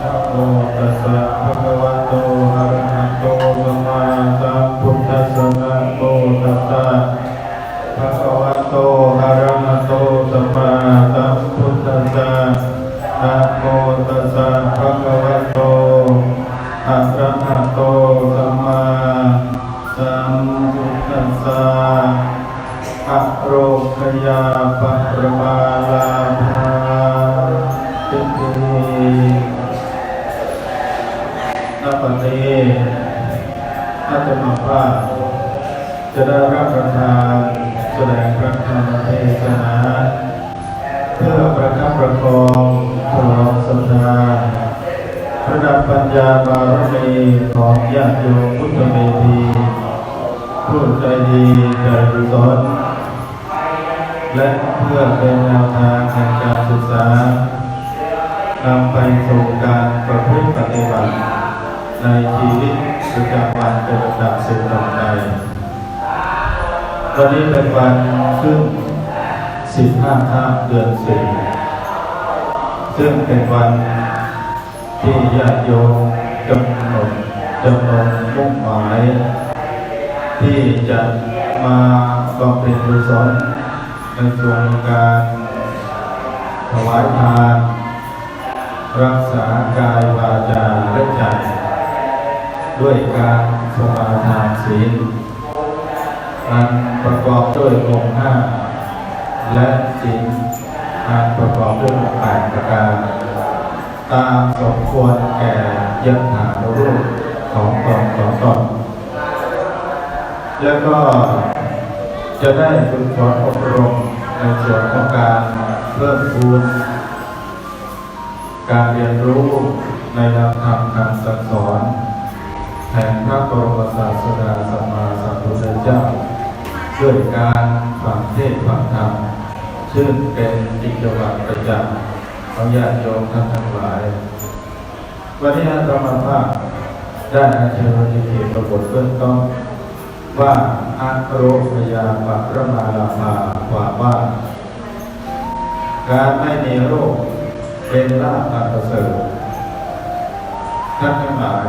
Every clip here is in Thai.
นะโมตัสสะภะคะวะโตอะระหะโตสัมมาสัมพุทธัสสะนะโมตัสสะภะคะวะโตอะระหะโตสัมมาสัมพุทธัสสะนะโมตัสสะภะคะวะโตอะระหะโตสัมมาสัมพุทธัสสะอะโรคยาปะระมาลาภาติ ติณปัจจุบันอาตมาภาจะได้รับประทานแสดงพระธรรมเทศนาเพื่อประคับประคองฉลองศรัทธาระดับปัญญาบารมีของญาติโยมพุทธเมธีผู้ใจดีใจกุศลและเพื่อเป็นแนวทางในการศึกษานำไปสู่การประพฤติปฏิบัติ ในชีวิตประจำวันเป็นลำดับสืบต่อไปวันนี้เป็นวันขึ้น 15ข้ามเดือนสี่ซึ่งเป็นวันที่ญาติโยมกำหนดจำนวนมุ่งหมาย ที่จะมาบำเพ็ญกุศลในส่วนของการถวายทาน รักษากายวาจาและใจ ด้วยการสมาทานศีลอันประกอบด้วยองค์ห้าและศีลอันประกอบด้วยองค์แปดประการ ตามสมควรแก่ยถานุรูปของตนของตนแล้วก็จะได้ฝึกฝนอบรมในส่วนของการเพิ่มพูนการเรียนรู้ในหลักธรรมคำสั่งสอน ห่งพระบรมศาสดาสัมมาสัมพุทธเจ้า ด้วยการฟังเทศน์ฟังธรรมซึ่งเป็นกิจวัตรประจำของญาติโยมท่านทั้งหลาย วันนี้อาตมภาพได้อาเชิญที่เขตประบทเบื้องต้นว่าอัคโรพยาปัรมาลาภาความว่า การไม่มีโรคเป็นลาภอันประเสริฐท่านทั้งหลาย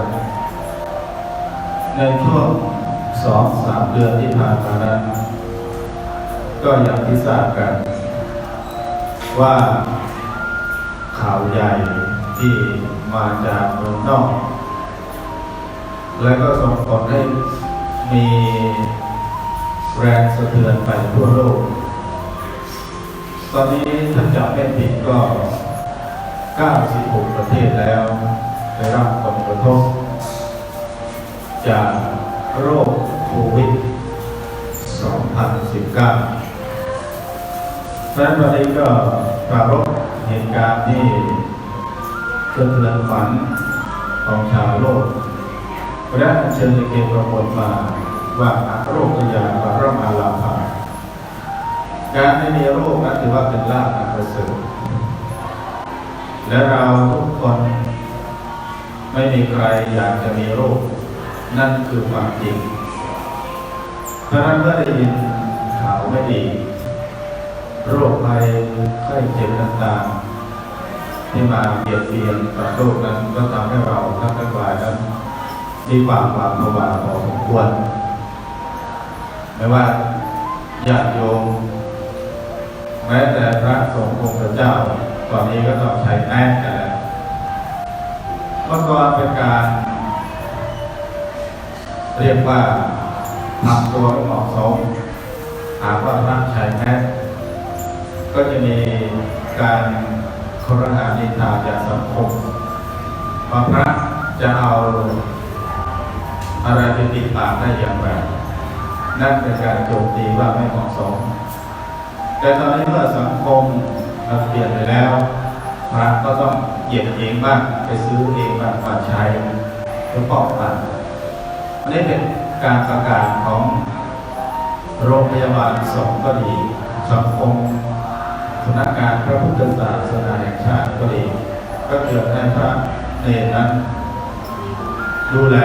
ในช่วงสองสามเดือนที่ผ่านมานั้นก็อย่างที่ทราบกัน ว่าข่าวใหญ่ที่มาจากเมืองนอก และก็ส่งผลให้มีแรงสะเทือนไปทั่วโลก ตอนนี้ถ้าจำไม่ผิดก็ 96 ประเทศแล้ว ได้รับผลกระทบ จากโรคโควิด 2019เพราะฉะนั้นวันนี้ก็ปรารบเหตุการณ์ที่สะเทือนฝันของชาวโลก และเชิญในเกณฑ์ประมวลมาว่าโรคกยาบารมาลาภาการไม่มีโรคนั้นถือว่าเป็นลาภอันประเสริฐและเราทุกคนไม่มีใครอยากจะมีโรค นั่นคือความจริง เพราะนั้นเมื่อได้ยินข่าวไม่ดี โรคภัยไข้เจ็บต่างๆที่มาเบียดเบียนต่อโลกนั้นก็ทำให้เราทั้งทั้งหลายนั้นมีความหวาดผวาพอสมควรไม่ว่าญาติโยมแม้แต่พระสงฆ์องค์พระเจ้าตอนนี้ก็ต้องใช้แอปกันแล้วเมื่อก่อนเป็นการ เรียกว่าทำตัวให้เหมาะสมหากว่าพระใช้แอปก็จะมีการครหานินทาจากสังคมว่าพระจะเอาอะไรไปติดปากได้อย่างไรนั่นเป็นการโจมตีว่าไม่เหมาะสม แต่ตอนนี้เมื่อสังคมมันเปลี่ยนไปแล้วพระก็ต้องเหยียบเองบ้างไปซื้อเองบ้างมาใช้เพื่อป้องกัน อันนี้เป็นการประกาศของโรงพยาบาลสองก็ดีสังคมสำนักงานพระพุทธศาสนาแห่งชาติก็ดี ก็เกิดให้พระเนรนั้นดูแล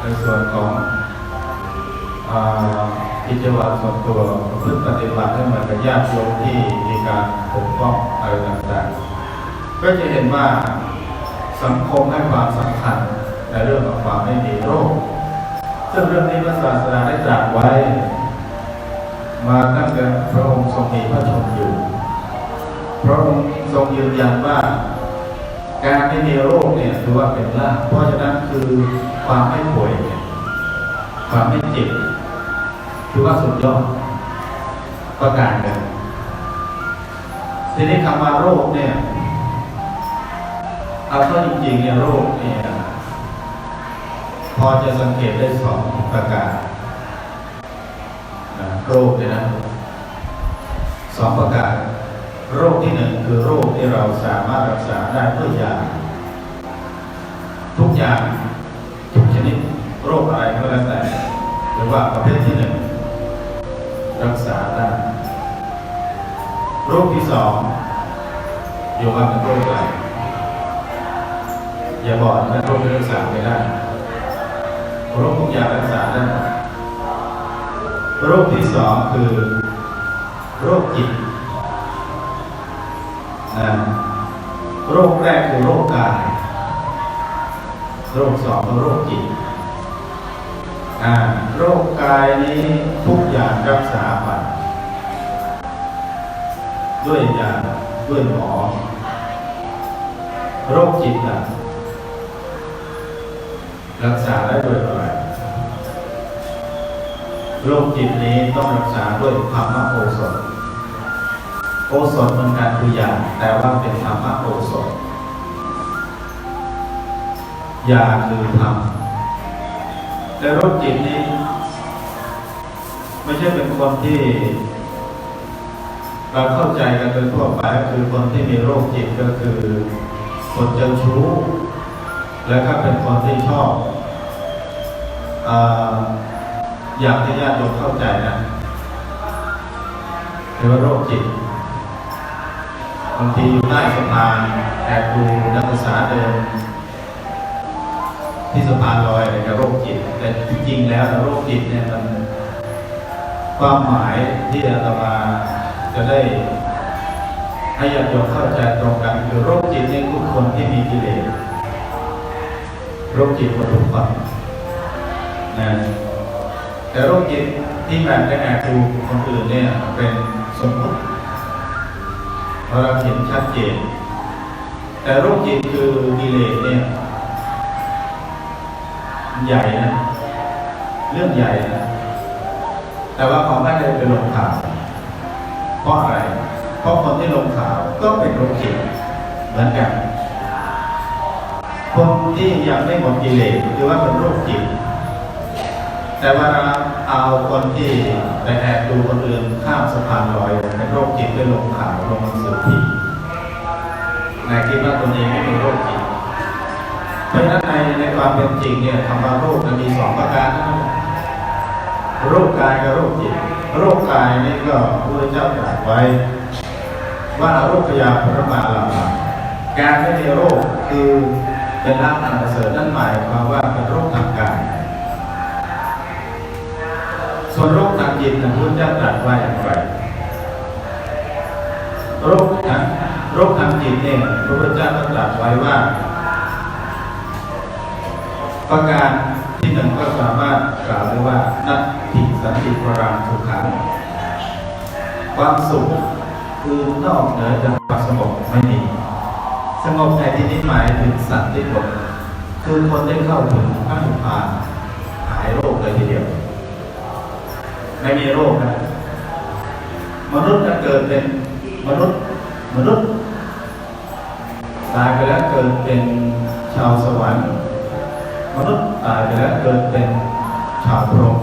ในส่วนของกิจวัตรส่วนตัวพฤติปฏิบัติให้เหมือนกับญาติโยมที่มีการปกป้องอะไรต่างๆ ก็จะเห็นว่าสังคมให้ความสำคัญในเรื่องของความไม่มีโรค ซึ่งเรื่องนี้พระศาสดาได้ตรัสไว้ มาตั้งแต่พระองค์ทรงมีพระชนม์อยู่ พระองค์ทรงยืนยันว่า การไม่มีโรคเนี่ยถือว่าเป็นลาภเพราะฉะนั้นคือความไม่ป่วยเนี่ยความไม่เจ็บถือว่าสุดยอดประการหนึ่งทีนี้คำว่าโรคเนี่ยเอาเข้าจริงๆเนี่ยโรคเนี่ย พอจะสังเกตได้สองประการนะโรคเนี่ยนะสองประการ โรคที่หนึ่งคือโรคที่เราสามารถรักษาได้ด้วยยาทุกอย่างทุกชนิดโรคอะไรก็แล้วแต่หรือว่าประเภทที่หนึ่งรักษาได้โรคที่สองโยมว่าเป็นโรคอะไรอย่าบอกนะโรคที่รักษาไม่ได้ โรคทุกอย่างรักษาได้โรคที่สองคือโรคจิตนะโรคแรกคือโรคกาย โรคสองคือโรคจิตอ่าโรคกายนี้ทุกอย่างรักษาไปด้วยยาด้วยหมอ โรคจิตล่ะรักษาได้ด้วยอะไร โรคจิตนี้ต้องรักษาด้วยธรรมโอสถ โอสถเหมือนกันคือยาแต่ว่าเป็นธรรมโอสถยาคือธรรมแต่โรคจิตนี้ ไม่ใช่เป็นคนที่ เราเข้าใจกันโดยทั่วไปก็คือคนที่มีโรคจิตก็คือคนเจ้าชู้ และก็เป็นคนที่ชอบอา อยากให้ญาติโยมเข้าใจนะเรียว่าโรคจิตบางทีอยู่ใต้สะพานแอบดูนักศึกษาเดินที่สะพานลอยอะไรกับโรคจิต แต่จริงๆแล้วโรคจิตเนี่ยมันความหมายที่อาตมาจะได้ให้ญาติโยมเข้าใจตรงกันคือโรคจิตเนี่ยคือคนที่มีกิเลสโรคจิตคนทุกคนนะ แต่โรคจิตที่แบบไปแอบดูคนอื่นเนี่ยเป็นสมมติเพราเราเห็นชัดเจน แต่โรคจิตคือกิเลสเนี่ยใหญ่นะ เรื่องใหญ่นะ แต่ว่าเขาไม่ได้ไปลงข่าว เพราะอะไร เพราะคนที่ลงข่าวก็เป็นโรคจิตเหมือนกัน คนที่ยังไม่หมดกิเลสคือว่าเป็นโรคจิต แต่ว่าเอาคนที่ไปแอบดูคนอื่นข้ามสะพานลอยเป็นโรคจิตได้ลงข่าวลงหนังสือพิมพ์นายคิดว่าตนเองไม่เป็นโรคจิตเพราะฉะนั้นในในความเป็นจริงเนี่ยคำว่าโรคมันมีสองประการนะโรคกายกับโรคจิต โรคกายนี่ก็พระเจ้าตรัสไว้ ว่าโรคพยาพระมาลาการไม่มีโรคคือเป็นลาภอันประเสริฐนั่นหมายความว่าเป็นโรคทางกาย ส่วนโรคทางจิตนะพุทธเจ้าตรัสว่าอย่างไรโรคทางโรคทางจิตเนี่ยพระพุทธเจ้าตรัสไว้ว่า ประการที่หนึ่งก็สามารถกล่าวได้ว่า นัตถิสันติปรังสุขังความสุขคือนอกเหนือจากความสงบไม่มีสงบในที่นี้หมายถึงสันติผลคือคนได้เข้าถึงพระนิพพานหายโรคเลยทีเดียว ไม่มีโรคนะมนุษย์จะเกิดเป็นมนุษย์มนุษย์ตายไปแล้วเกิดเป็นชาวสวรรค์มนุษย์ตายไปแล้วเกิดเป็นชาวพรหม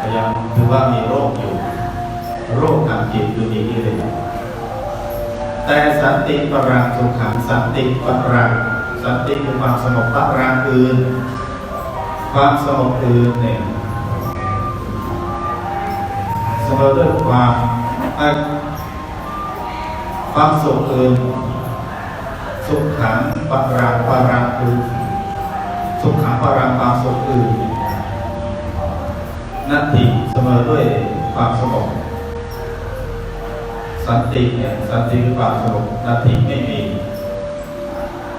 ก็ยังถือว่ามีโรคอยู่ โรคทางจิตคือมีกิเลสแต่สันติปรังสุขังสันติปรังสันติคือความสงบปรังอื่น ความสงบอื่นเนี่ย เสมอด้วยความเอ่อความสุขอื่นสุขขังปรังปรังคือสุขขังปรังความสุขอื่นนัตติเสมอด้วยความสงบสันติเนี่ยสันติคือความสงบนัตติไม่มี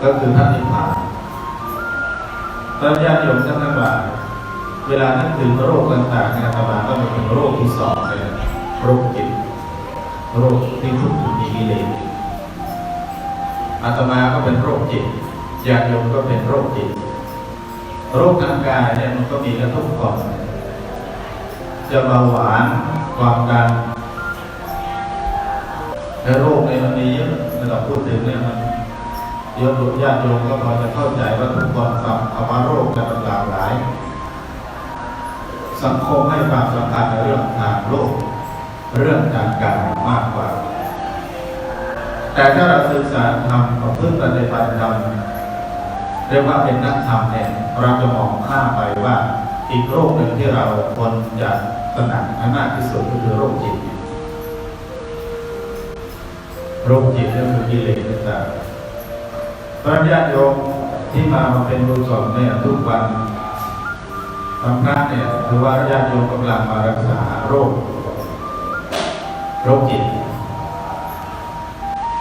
ก็คือพระนิพพานพระญาติโยมท่านทั้งหลายเวลานึกถึงโรคต่างๆในอาตมาก็เป็นโรคที่สองเลย โรคจิตโรคที่ทุกข์มีกิเลสอาตมาก็เป็นโรคจิตญาติโยมก็เป็นโรคจิต โรคทางกายเนี่ยมันก็มีกระทบก่อนจะเบาหวานความดันและโรคเนี่ยมันมีเยอะไม่ต้องพูดถึงเนี่ยมันเยอะญาติโยมก็พอจะเข้าใจว่าทุกคนฟังภาวะโรคจะมันหลากหลาย สังคมให้ความสำคัญในเรื่องทางโลก เรื่องทางการมากกว่า แต่ถ้าเราศึกษาธรรมประพฤติปฏิบัติธรรมเรียกว่าเป็นนักธรรมเนี่ยเราจะมองข้ามไปว่าอีกโรคหนึ่งที่เราควรจะตระหนักให้มากที่สุดก็คือโรคจิต โรคจิตก็คือกิเลสต่างๆพระญาติโยมที่มามาเป็นบุญสอนเนี่ยทุกวันบางครั้งเนี่ยคือว่าญาติโยมกำลังมารักษาโรค โรคจิต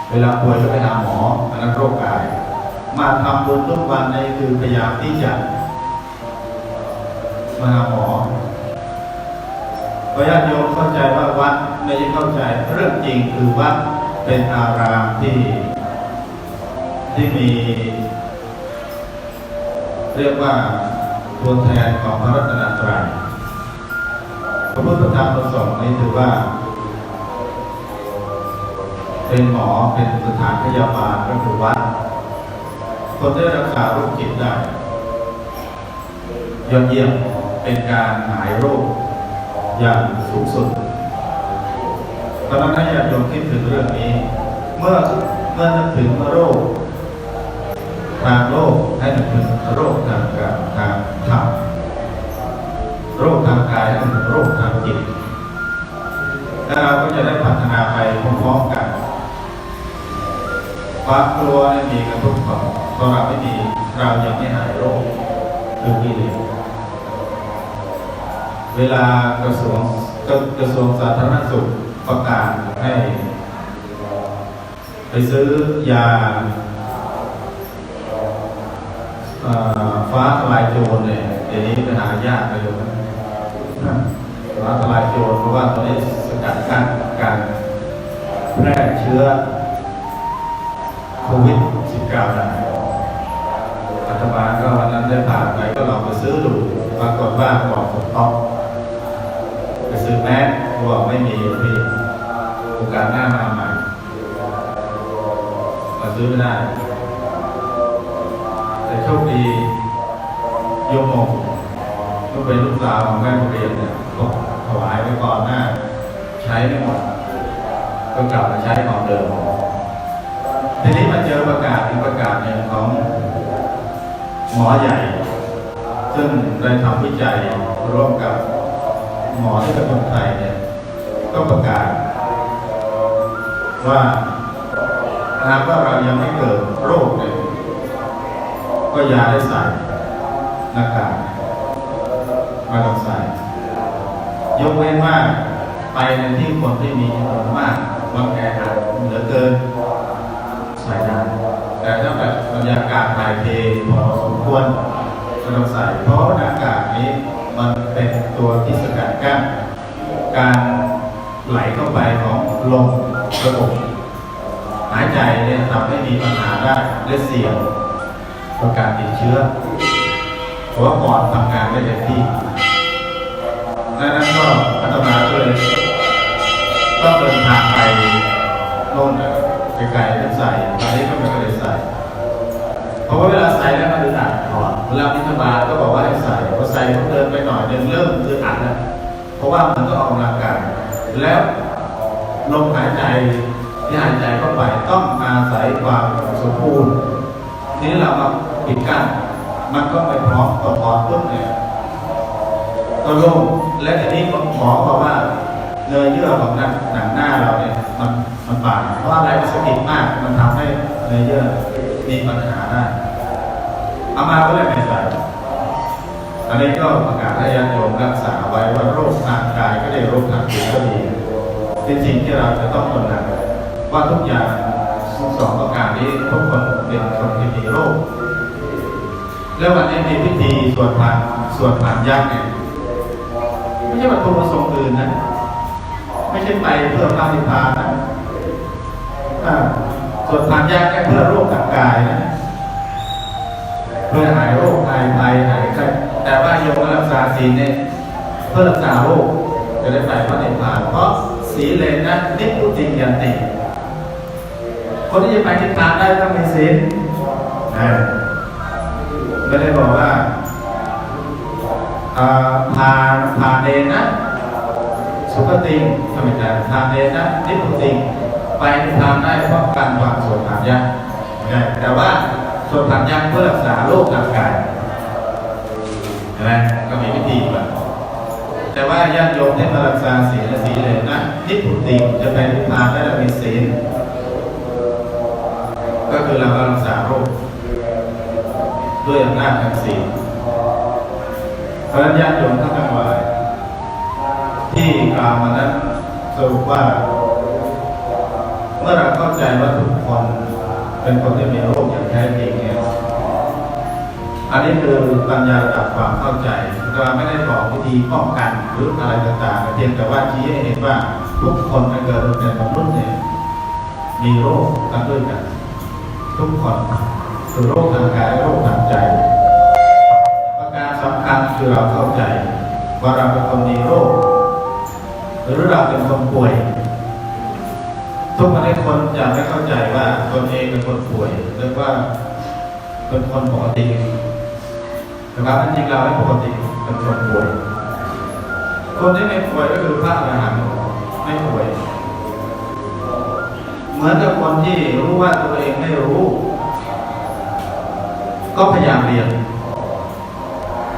เวลาป่วยก็ไปหาหมออันนั้นโรคกาย มาทำบุญทุกวันนี่คือพยายามที่จะมาหาหมอพระญาติโยมเข้าใจว่าวัดไม่ใช่เข้าใจเรื่องจริงคือวัดเป็นอารามที่ ที่มี เรียกว่าตัวแทนของพระรัตนตรัยพระพุทธธรรมประสงค์นี้ถือว่า เป็นหมอเป็นสถานพยาบาลก็คือวัดคนได้รักษาโรคจิตได้ยอดเยี่ยมเป็นการหายโรคอย่างสูงสุดตอนนั้นให้ญาติโยมคิดถึงเรื่องนี้ เมื่อเมื่อนึกถึงโรคทางโลกให้นึกถึงโรคทางกายทางธรรมโรคทางกายให้นึกถึงโรคทางจิตแล้วเราก็จะได้พัฒนาไปพร้อมๆกัน ความกลัวเนี่มีกระทบของเพราะเราไม่มีเรายังไม่หายโรคคือกิเลสเวลากระทรวงกระทรวงสาธารณสุขประกาศให้ไปซื้อยาฟ้าทลายโจรเนี่ยเดี๋ยวนี้ไปหายากไปเลยฟ้าทลายโจรเพราะว่าตอนนี้สกัดกั้นการแพร่เชื้อ โควิด -19 ได้รัฐบาลก็วันนั้นได้ผ่านไปก็ลองไปซื้อดูปรากฏว่าบอกสต็อกไปซื้อแมสบอกไม่มีพี่โอกาสหน้ามาใหม่มาซื้อไม่ได้ แต่โชคดีโยมงก็เป็นลูกสาวของแม่โรงเรียนเนี่ยก็ถวายไว้ก่อนหน้า ใช้ไม่หมดก็กลับมาใช้ของเดิม ทีนี้มาเจอประกาศอีกประกาศหนึ่งของหมอใหญ่ ซึ่งได้ทำวิจัยร่วมกับหมอที่เป็นคนไทยเนี่ยก็ประกาศ ว่าหากว่าเรายังไม่เกิดโรคเนี่ยก็ยาได้ใส่หน้ากากไมาต้องใส่ ยกเว้นว่าไปในที่คนที่มีจำนวนมากบางแออัดเหลือเกิน ใส่ได้ แต่ถ้าแบบบรรยากาศถ่ายเทพอสมควรก็ต้องใส่ เพราะหน้ากากนี้มันเป็นตัวที่สกัดกั้นการไหลเข้าไปของลมระบบหายใจเนี่ยทำให้มีปัญหาได้และเสี่ยงต่อการติดเชื้อเพราะว่าปอดทำงานไม่เต็มที่ดังนั้นก็อาตมาก็เลยต้องเดินทางไปโน่นนะ ไกลๆต้องใส่ตอนนี้ก็ไม่ได้ใส่ เพราะว่าเวลาใส่แล้วมันอึดอัดถอดเวลาพิธบาก็บอกว่าให้ใส่พอใส่ก็เดินไปหน่อยเดินเริ่มอึดอัดแล้วเพราะว่ามันก็ออกกำลังกายแล้วลมหายใจที่หายใจเข้าไปต้องอาศัยความสมบูรณ์ทีนี้เรามาปิดกั้นมันก็ไปพร้อมกับพอปุ๊บเนี่ยก็โล่งและทีนี้หมอบอกว่า เนื้อเยื่อของหนังหนังหน้าเราเนี่ยมันมันบาดเพราะอะไรมันสกิดมากมันทำให้เนื้อเยื่อมีปัญหาได้เอามาก็เลยไม่ใส่อันนี้ก็ประกาศให้ญาติโยมรักษาไว้ว่าโรคทางกายก็ได้โรคทางจิตก็ดีเป็นสิ่งที่เราจะต้องตระหนักว่าทุกอย่างสองประการนี้ทุกคนเป็นคนที่มีโรคแล้ววันนี้มีพิธีสวดผ่านสวดผ่านยักษ์เนี่ยไม่ใช่วัตถุประสงค์อื่นนะ ช่ไปเพื่อพระนิพพานนะอ่วดผ่านยักษ์เนี่ยเพื่อโรคทางกายนะเพื่อหายโรคหายภัยหายไข้แต่ว่าโยมรักษาศีลเนี่ยเพื่อรักษาโรคจะได้ไปพระนิพพานเพราะศีลเลยนะนิพพุติยันติคนที่จะไปนิพพานได้ต้องมีศีลนไม่ได้บอกว่าอ่าพาพาเดนนะ สุขติงทำไมแต่พาเนนะนิพพุติงไปนิพพานได้เพราะการวางส่วดผ่านยักษ์นะแต่ว่าส่วดผ่านยักษ์เพื่อรักษาโรคทางกายเห็นไหมก็มีวิธีแบบแต่ว่าญาติโยมที่มารักษาศีลและศีลเลยนะนิพพุติงจะไปนิพพานได้เรามีศีลก็คือเรารักษาโรคด้วยอำนาจทางศีลเพราะฉะนั้นญาติโยมทั้งหลาย ที่กล่าวมานั้นสรุปว่า เมื่อเราเข้าใจว่าทุกคนเป็นคนที่มีโรคอย่างแท้จริงเนี่ยอันนี้คือปัญญาระดับความเข้าใจแต่ว่าไม่ได้บอกวิธีป้องกันหรืออะไรต่างๆเพียงแต่ว่าชี้ให้เห็นว่าทุกคนในเกิดมาเป็นมนุษย์เนี่ยมีโรคกันด้วยกัน ทุกคนคือโรคทางกายโรคทางใจ ประการสำคัญคือเราเข้าใจว่าเราเป็นคนมีโรค หรือเราเป็นคนป่วย ทุกวันนี้คนจะไม่เข้าใจว่าตนเองเป็นคนป่วยหรือว่าเป็นคนปกติแต่ว่าจริงๆเราไม่ปกติเป็นคนป่วย คนที่ไม่ป่วยก็คือพระอรหันต์ไม่ป่วย เหมือนกับคนที่รู้ว่าตัวเองไม่รู้ ก็พยายามเรียน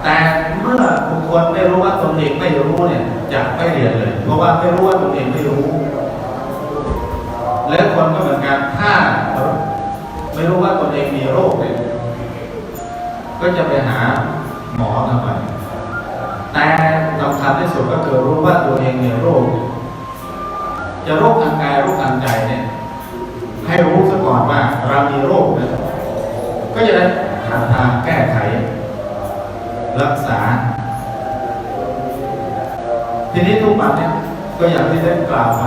แต่เมื่อบุคคล ไม่รู้ว่าตนเองไม่รู้เนี่ยจะไม่เรียนเลย เพราะว่าไม่รู้ว่าตนเองไม่รู้ และคนก็เหมือนกันถ้าไม่รู้ว่าตนเองมีโรคเนี่ยก็จะไปหาหมอทำไมแต่สำคัญที่สุดก็คือรู้ว่าตัวเองมีโรค จะโรคทางกายโรคทางใจเนี่ยให้รู้ซะก่อนว่าเรามีโรคนะก็จะได้หาทางแก้ไข รักษา ทีนี้ทุกวันเนี่ยก็อย่างที่ได้กล่าวไป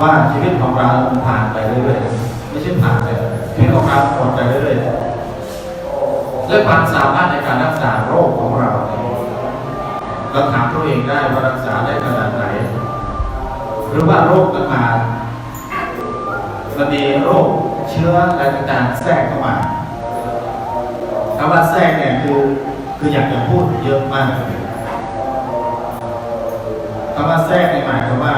ว่าชีวิตของเราผ่านไปเรื่อยๆไม่ใช่ผ่านเลยชีวิตของเราหมดไปเรื่อยๆและความสามารถในการรักษาโรคของเราเราถามตัวเองได้ว่ารักษาได้ขนาดไหน หรือว่าโรคมันมามันมีโรคเชื้ออะไรต่างๆแทรกเข้ามาคำว่าแทรกเนี่ยคือคืออยากจะพูดเยอะมากเลย คำว่าแทรกในหมายความว่า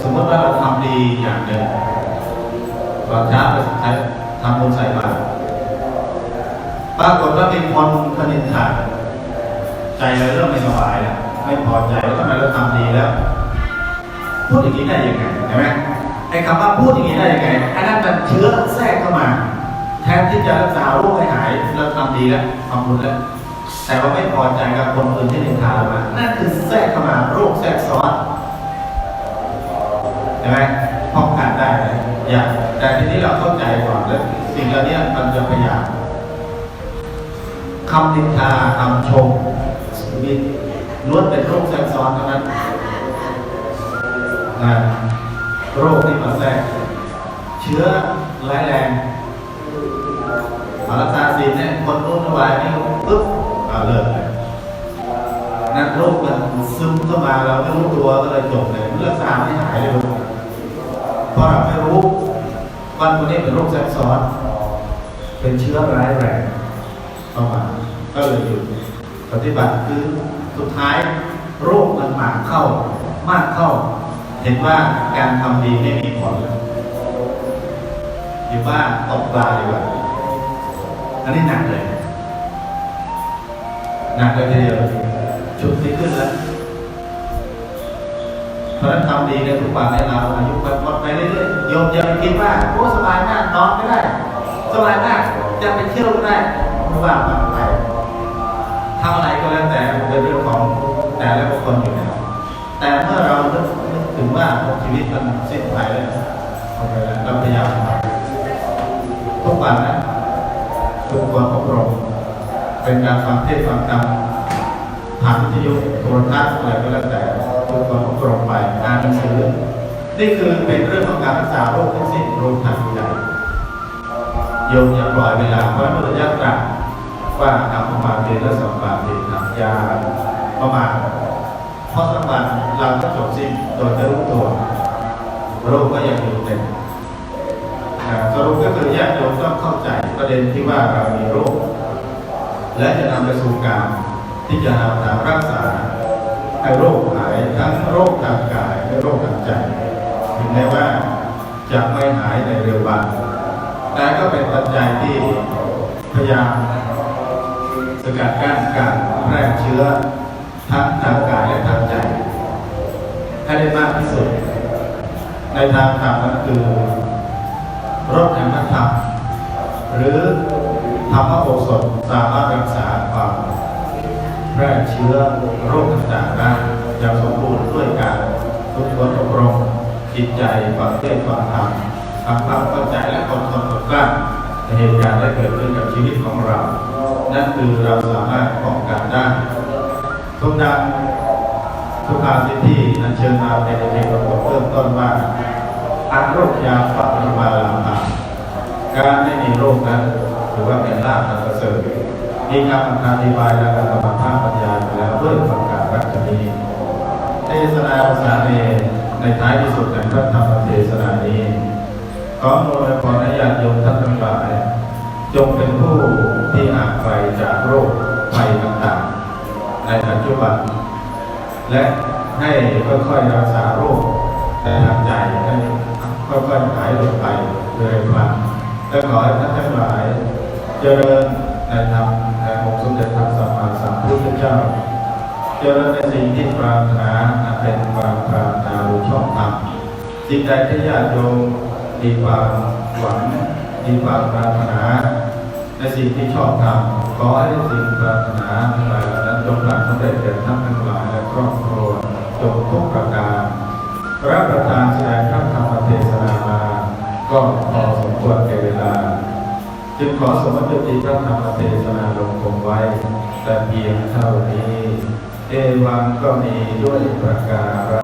สมมติว่าเราทำดีอย่างหนึ่งตอนเช้าเราใช้ทำบุญใส่บาตรปรากฏว่ามีคนคณินทาใจเราเริ่มไม่สบายแล้วไม่พอใจแล้วทำไมเราทำดีแล้ว พูดอย่างนี้ได้ยังไงเห็นไหมไอ้คำว่าพูดอย่างนี้ได้ยังไงอันนั้นมันเชื้อแทรกเข้ามา แทนที่จะรักษาโรคให้หายเราทำดีแล้วทำบุญแล้ว แต่ว่าไม่พอใจกับคนอื่นที่นินทาเรามานั่นคือแทรกเข้ามาโรคแทรกซ้อนใช่ไหมป้องกันได้เลยอย่าแต่ทีนี้เราเข้าใจก่อนแล้วสิ่งเหล่านี้มันจะพยายามคำนินทาคำชมมีล้วนเป็นโรคแทรกซ้อนเท่านั้นนะโรคที่มาแทรกเชื้อร้ายแรงมารักษาศีลเนี่ยคนนู้นวายนี่ปุ๊บ อ่าเลิกเลยนั่นโรคมันซึมเข้ามาเราไม่รู้ตัวก็เลยจบเลยรักษาไม่หายเลยเพราะเราไม่รู้ว่าตัวนี้เป็นโรคแทรกซ้อนเป็นเชื้อร้ายแรงเข้ามาก็เลยหยุดปฏิบัติคือสุดท้ายโรคมันมากเข้ามากเข้า เห็นว่าการทำดีไม่มีผลแล้วอยู่าตกปลาดีกว่าอันนี้หนักเลย หนักเลยทีเดียวจุดที่ขึ้นแล้วเพราะฉะนั้นทำดีในทุกวันในเราอายุวัดไปเรื่อยๆโยมอย่าไปคิดว่าโอ้สบายมากนอนไม่ได้ สบายมากจะไปเที่ยวก็ได้ไม่ว่าไปทำอะไรก็แล้วแต่เป็นเรื่องของแต่ละบุคคลอยู่แล้วแต่เมื่อเรานึกถึงว่าชีวิตมันสิ้นไปแล้วเอาไปแล้วเราพยายามทำทุกวันนะทุกวันอบรม เป็นการฟังเทศฟังธรรมทางวิทยุโทรทัศน์อะไรก็แล้วแต่ทุกวันอบรมไปอ่านหนังสือนี่คือเป็นเรื่องของการรักษาโรคทั้งสิ้นโรคทางใจโยมอย่าปล่อยเวลาเพราะพุทธเจ้าตรัสว่าทำประมาณเดือนละสองบาทเดือนทำยาประมาณเพราะสัมบัติเราก็จบสิ้นโดยไม่รู้ตัวโรคก็ยังอยู่เต็มสรุปก็คือญาติโยมต้องเข้าใจประเด็นที่ว่าเรามีโรค และจะนำไปสู่การที่จะหาทางรักษาให้โรคหายทั้งโรคทางกายและโรคทางใจถึงแม้ว่าจะไม่หายในเร็ววันแต่ก็เป็นปัจจัยที่พยายามสกัดกั้นการแพร่เชื้อทั้งทางกายและทางใจ ให้ได้มากที่สุด ในทางธรรมนั้นคือรถแห่งพระธรรมหรือ ธรรมโอสถสามารถรักษาความแพร่เชื้อโรคต่างๆได้อย่างสมบูรณ์ด้วยการฝึกฝนอบรมจิตใจฟังเทศน์ฟังธรรมทำความเข้าใจและอดทนอดกลั้นในเหตุการณ์ที่เกิดขึ้นกับชีวิตของเรา นั่นคือเราสามารถป้องกันได้ทุกดังทุกอาสิทธิอันเชิญมาในเพลงประกอบเริ่มต้นว่าอันโรคยาปัจจุบันลาภาการไม่มีโรคนั้น ถือว่าเป็นลาภอันประเสริฐมีคำอธิบายและการประภาพปัญญาแล้วด้วยประกาศรัชนีเทศนาภาษาเนในท้ายที่สุดแห่งพระธรรมเทศนานี้ขอโมทนาให้ญาติโยมท่านทั้งหลายจงเป็นผู้ที่ห่างไกลจากโรคภัยต่างๆ ในปัจจุบัน และให้ค่อยๆรักษาโรคในทางใจให้ค่อยๆหายลงไปโดยพลันและขอให้ท่านทั้งหลาย เจริญในธรรมในองค์สมเด็จพระสัมมาสัมพุทธเจ้า เจริญในสิ่งที่ปรารถนาอันเป็นความปรารถนาหรือชอบธรรมสิ่งใดที่ญาติโยมมีความหวังมีความปรารถนา ในสิ่งที่ชอบทำขอให้สิ่งปรารถนาทั้งหลายนั้นจงหลังสำเร็จแก่ท่านทั้งหลายและครอบครัวจงทุกประการพระประธานแสดงพระธรรมเทศนามาก็พอสมควรแก่เวลา จึงขอสมมติพระธรรมเทศนาลงคงไว้ แต่เพียงเท่านี้ เอวังก็มีด้วยประการ